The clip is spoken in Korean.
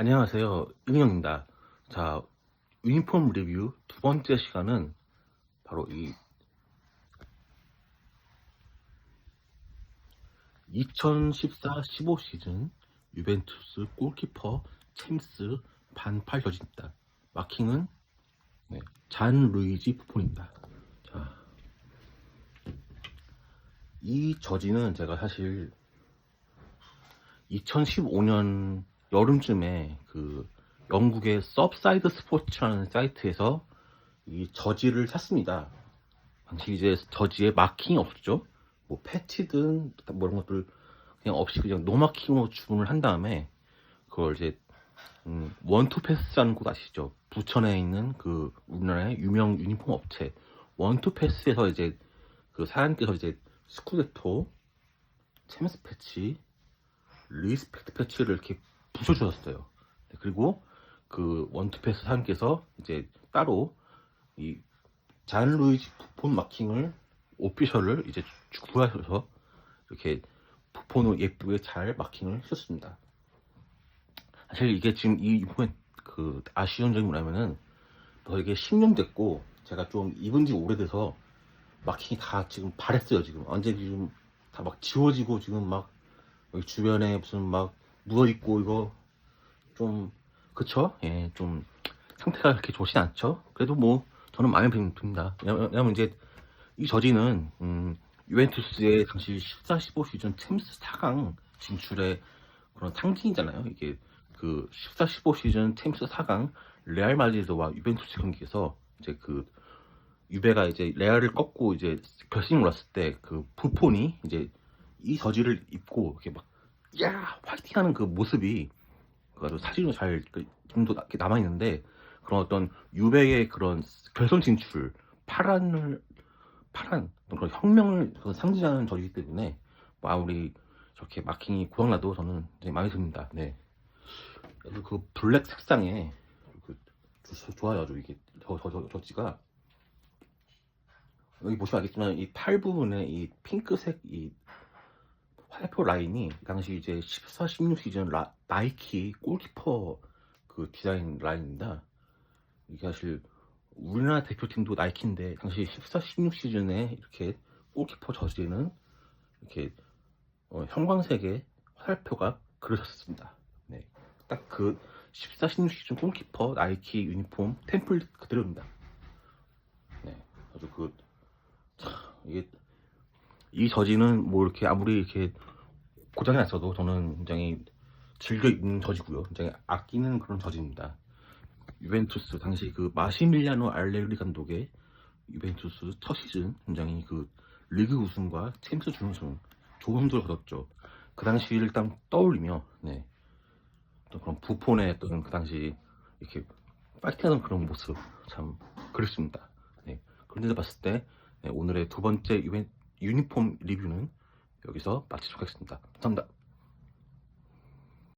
안녕하세요. 은영입니다. 자, 유니폼 리뷰 두 번째 시간은 바로 이 2014-15 시즌 유벤투스 골키퍼 챔스 반팔 저지입니다. 마킹은 네, 잔 루이지 부폰입니다. 자, 이 저지는 제가 사실 2015년 여름쯤에 그 영국의 서브사이드 스포츠라는 사이트에서 이 저지를 샀습니다. 당시 이제 저지에 마킹이 없었죠. 뭐 패치든 뭐 이런 것들 그냥 없이 그냥 노마킹으로 주문을 한 다음에 그걸 이제 음, 원투 패스라는 곳 아시죠? 부천에 있는 그 우리나라의 유명 유니폼 업체 원투 패스에서 이제 그 사장님께서 이제 스쿠데토, 챔스 패치, 리스펙트 패치를 이렇게 부셔주셨어요. 네, 그리고 그 원투패스 사장님께서 이제 따로 이 잔루이지 부폰 마킹을 오피셜을 이제 구하셔서 이렇게 부폰으로 예쁘게 잘 마킹을 해줬습니다. 사실 이게 지금 이 이번에 그 아쉬운 점이 뭐냐면은 더 이게 10년 됐고 제가 좀 입은 지 오래돼서 마킹이 다 지금 바랬어요 지금 완전 지금 다 막 지워지고 지금 막 주변에 무슨 막 묻어있고 이거 좀 그쵸? 예, 좀 상태가 그렇게 좋진 않죠. 그래도 뭐 저는 마음에 듭니다. 왜냐면, 이제 이 저지는 음, 유벤투스의 당시 14, 15 시즌 챔스 4강 진출의 그런 상징이잖아요. 이게 그 14, 15 시즌 챔스 4강 레알 마드리드와 유벤투스 경기에서 이제 그 유베가 이제 레알을 꺾고 이제 결승에 올랐을 때 그 부폰이 이제 이 저지를 입고 이렇게 막 야 화이팅하는 그 모습이 그래도 사진으로 잘 그, 좀더 남아 있는데 그런 어떤 유베의 그런 결선 진출 파란을 파란 그런 혁명을 그 상징하는 저지기 때문에 뭐 아무리 저렇게 마킹이 고장나도 저는 이제 마음에 듭니다. 네. 그래도 그 블랙 색상에 그 조- 좋아요. 아주 이게 저저 저 저 지가 여기 보시면 알겠지만 이 팔 부분에 이 핑크색 이 화살표 라인이 당시 이제 14, 16 시즌 라, 나이키 골키퍼 그 디자인 라인입니다. 이게 사실 우리나라 대표팀도 나이키인데 당시 14, 16 시즌에 이렇게 골키퍼 저지는 이렇게 어, 형광색의 화살표가 그려졌습니다. 네, 딱 그 14, 16 시즌 골키퍼 나이키 유니폼 템플릿 그대로입니다. 네, 아주 그 참, 이게 이 저지는 뭐 이렇게 아무리 이렇게 고장이 났어도 저는 굉장히 즐겨 입는 저지고요. 굉장히 아끼는 그런 저지입니다. 유벤투스 당시 그 마시밀리아노 알레리 감독의 유벤투스 첫 시즌 굉장히 그 리그 우승과 챔스 준우승 좋은 성적을 거뒀죠. 그 당시를 일단 떠올리며 네. 또 그런 부폰의 어떤 그 당시 이렇게 파이팅하는 그런 모습 참 그립습니다. 네. 그런데 봤을 때 네, 오늘의 두 번째 유벤, 유니폼 리뷰는 여기서 마치도록 하겠습니다. 감사합니다.